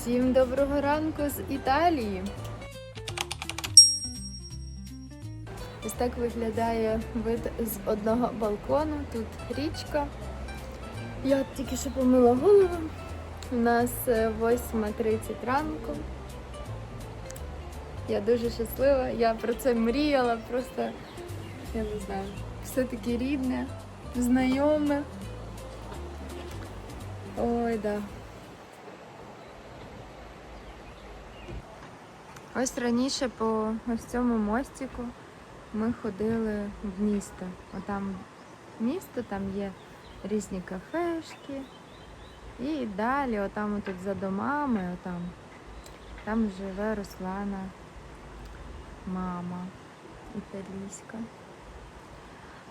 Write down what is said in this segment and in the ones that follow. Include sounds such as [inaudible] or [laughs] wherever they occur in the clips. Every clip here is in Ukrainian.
Всім доброго ранку з Італії. Ось так виглядає вид з одного балкону. Тут річка. Я тільки що помила голову. У нас е, 8.30 ранку. Я дуже щаслива. Я про це мріяла, просто я не знаю. Все таке рідне, знайоме. Ой, да. Ось раніше по ось цьому мостику ми ходили в місто. Отам місто, там є різні кафешки. І далі, отам тут за домами, отам, там живе Руслана мама італійська.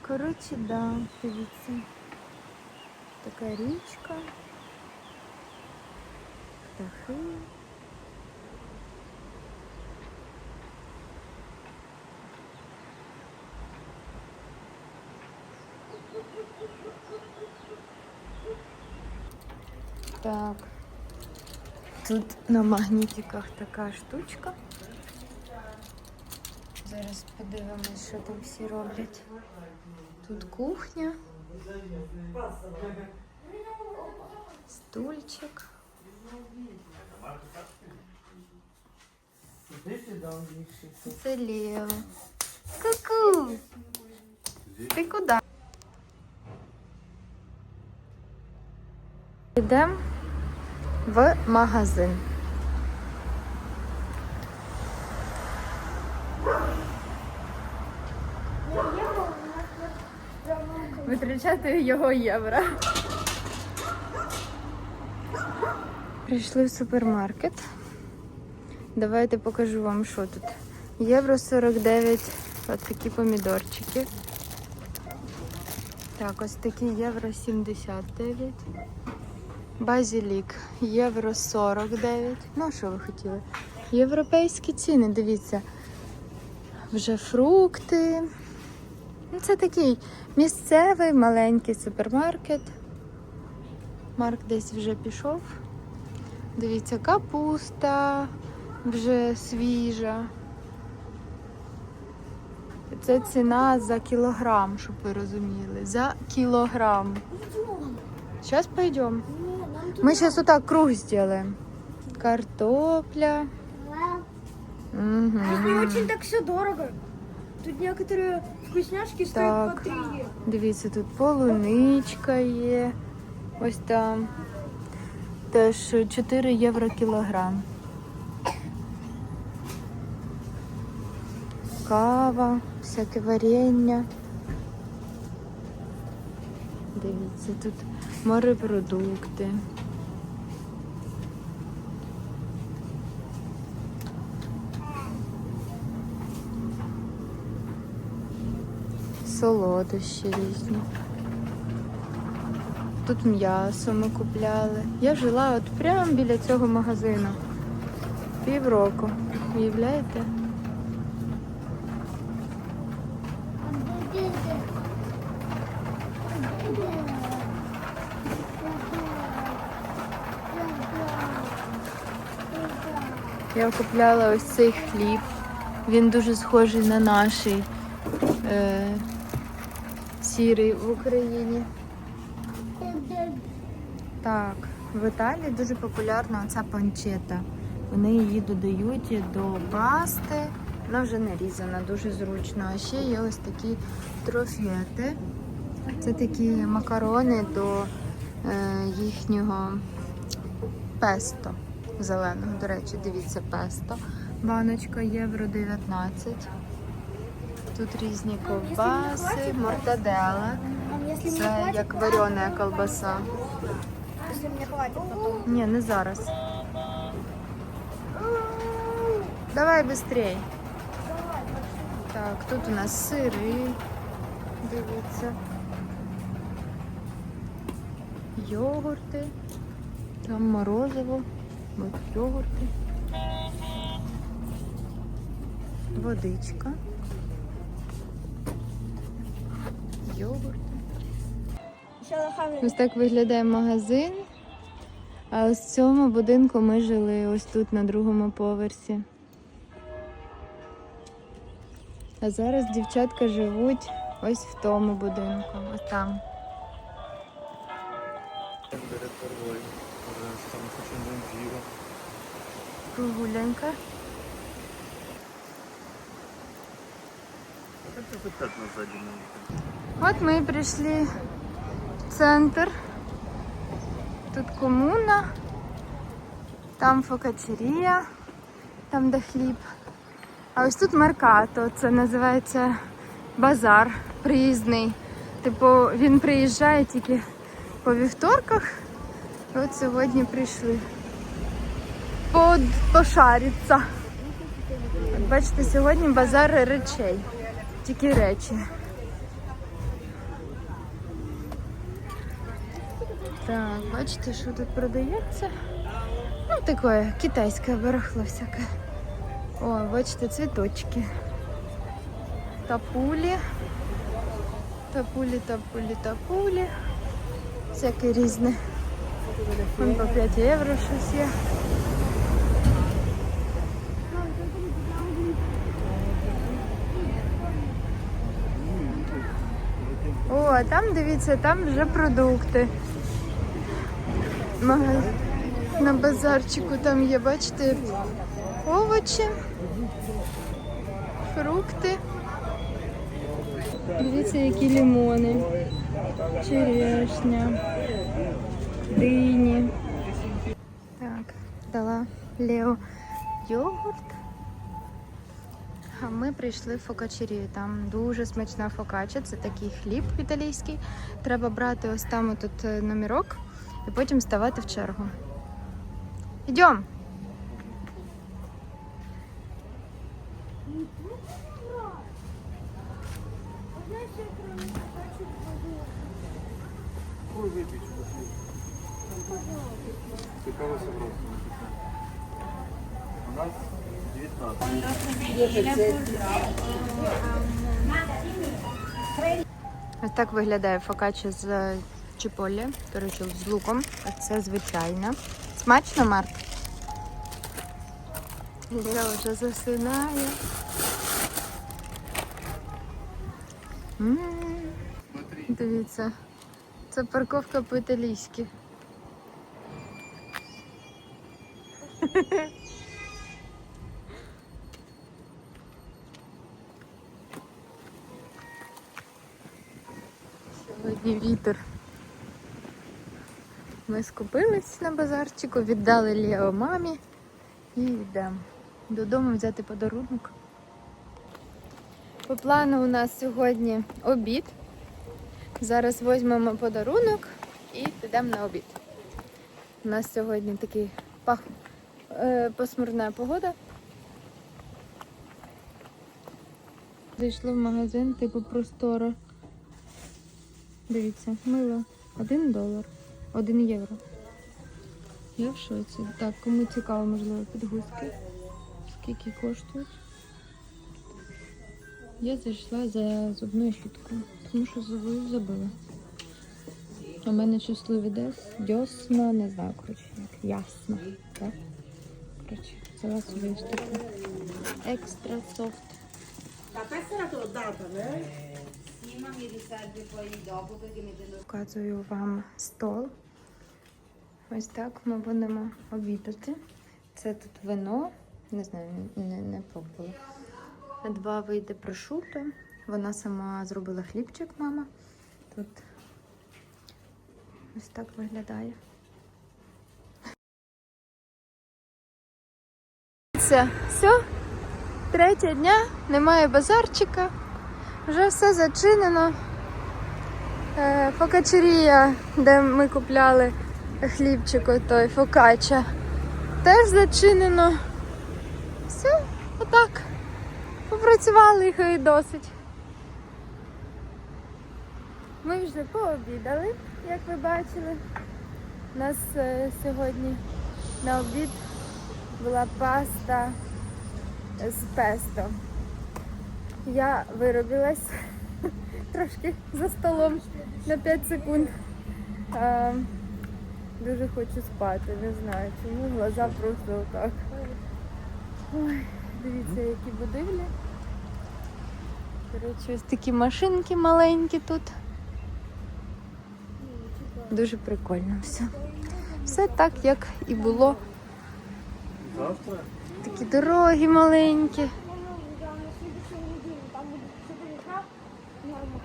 Коротше, да, дивіться. Така річка. Птахи. Так. Тут на магнітиках така штучка. Зараз подивимось, що там всі роблять. Тут кухня. Стульчик. Це Лео. Ку-ку! Ти куди? Йдемо в магазин. Витрачати його євро. Прийшли в супермаркет. Давайте покажу вам, що тут. Євро 49, от такі помідорчики. Так, ось такі євро 79. Базілік євро 49. Ну, що ви хотіли? Європейські ціни, дивіться. Вже фрукти. Ну, Це такий місцевий маленький супермаркет. Марк десь вже пішов. Дивіться, капуста вже свіжа. Це ціна за кілограм, щоб ви розуміли. За кілограм. Сейчас пойдем. Мы сейчас вот так круг сделаем. Картопля. Мгм. Не очень так все дорого. Тут некоторые вкусняшки стоят Так. по 3 евро. Дивіться, тут полуничка є. Ось там. Теж 4 євро кілограм. Кава, всяке варення. Дивіться, тут морепродукти. Солодощі різні. Тут м'ясо ми купляли. Я жила от прямо біля цього магазину. Півроку. Уявляєте? Я купляла ось цей хліб. Він дуже схожий на наш е, сірий в Україні. Так, в Італії дуже популярна оця панчета. Вони її додають до пасти. Вона вже не різана, дуже зручно. А ще є ось такі трофети. Це такі макарони до е, їхнього песто зеленого. До речі, дивіться, песто. Баночка євро 19. Тут різні ковбаси, мортадела. Це як варена колбаса. Ні, не зараз. Давай швидше. Так, тут у нас сири. Дивіться. Йогурти. Там морозиво. Йогурти. Водичка. Йогурти. Ось так виглядає магазин. А ось в цьому будинку ми жили ось тут на другому поверсі. А зараз дівчатка живуть ось в тому будинку, ось там. На сзади От ми і прийшли в центр. Тут комуна, там фокачерія, там де хліб. А ось тут Меркато, це називається базар приїзний. Типу він приїжджає тільки по вівторках. От сьогодні прийшли. Под, пошариться. От бачите, сьогодні базар речей. Тільки речі. Так, бачите, що тут продається? Ну, таке китайське барахло всяке. О, бачите, цвіточки. Тапулі. Тапулі, тапулі, тапулі. Всяке різне. Вон по 5 євро щось є. А там дивіться, там вже продукти. На базарчику там є, бачите, овочі, фрукти. Дивіться, які лимони, черешня, дині. Так, дала Лео йогурт. А ми прийшли в фокачерію. Там дуже смачна фокача. Це такий хліб італійський. Треба брати ось там тут номерок і потім ставати в чергу. Йдемо. Какой выпить? Ты кого собрал? У нас 19. Ось так виглядає фокача з чиполі, коротше, з луком. Це звичайна. Смачно, Марк? Ліра вже Смотри. Дивіться, це парковка по-італійськи. Сьогодні вітер. Ми скупились на базарчику, віддали Лео мамі і йдемо додому взяти подарунок. По плану у нас сьогодні обід. Зараз візьмемо подарунок і підемо на обід. У нас сьогодні такий пах... е, пасмурна погода. Зайшли в магазин типу простора. Дивіться, мило. Один долар. Один євро. Я в шоці. Так, кому цікаво, можливо, підгузки. Скільки коштують? Я зайшла за зубною щіткою, тому що зуби забила. У мене щасливий дес, дьосна, не знаю, коротше, як ясно. Так? Коротше, взяла собі таку екстра софт. La festa era data, né? Sì, ma mi riservi poi dopo perché mi. Показую вам стол. Ось так ми будемо обідати. Це тут вино, не знаю, не, не пробувала. Два види прошуто. Вона сама зробила хлібчик, мама. Тут ось так виглядає. Все, все. Третя дня, немає базарчика. Вже все зачинено. Е, Фокачерія, де ми купляли хлібчик, той фокача, теж зачинено. Все, отак. Попрацювали їх і досить. Ми вже пообідали, як ви бачили. У нас е, сьогодні на обід була паста з песто. Я виробилась [laughs] трошки за столом на 5 секунд. Дуже хочу спати, не знаю чому. Глаза просто отак. Ой, дивіться, які будівлі. Коротше, ось такі машинки маленькі тут. Дуже прикольно все. Все так, як і було. Такі дороги маленькі. Ну, да, на следующей неделе там будет 4 утра. Норма.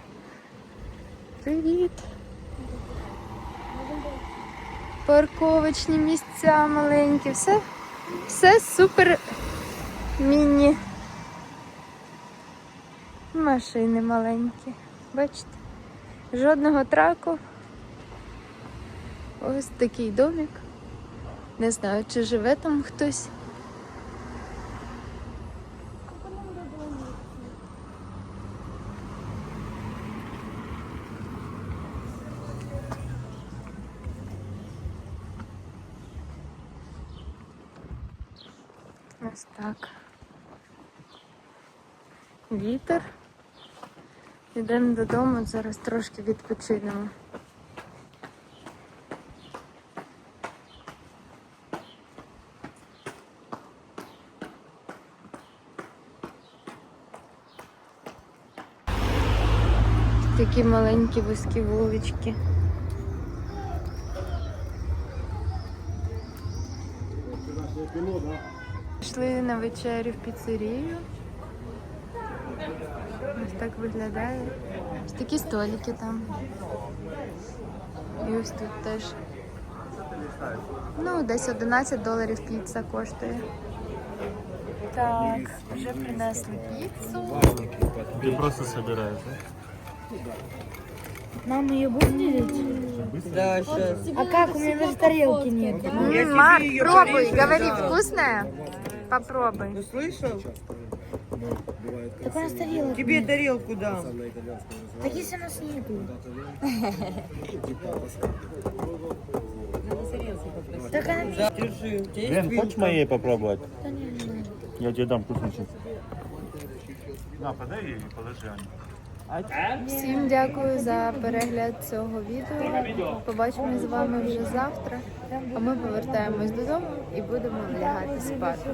Привіт. Парковочні місця маленькі. Все, все супер міні. Машини маленькі. Бачите? Жодного траку. Ось такий домик. Не знаю, чи живе там хтось. Ось так. Вітер. Йдемо додому, зараз трошки відпочинемо. Такі маленькі вузькі вулички. Пішли на вечерю в піцерію. Ось так виглядає. Ось такі столики там. І ось тут теж. Ну, десь 11 доларів піца коштує. Так, вже принесли піцу. Ты просто собираешь, Мама ее будет делить? Да, сейчас. А как? У меня даже тарелки нет. М, Марк, пробуй, говори, вкусная? Попробуй. Ну, слышал? Так у нас тарелок. Тебе тарелку дам. Так если у нас нету. Так она... Да, держи. У тебя есть Лен, хочешь моей попробовать? Я тебе дам вкусничек. На, подай ей и положи, Аня. Всім дякую за перегляд цього відео. Побачимось з вами вже завтра. А ми повертаємось додому і будемо лягати спати.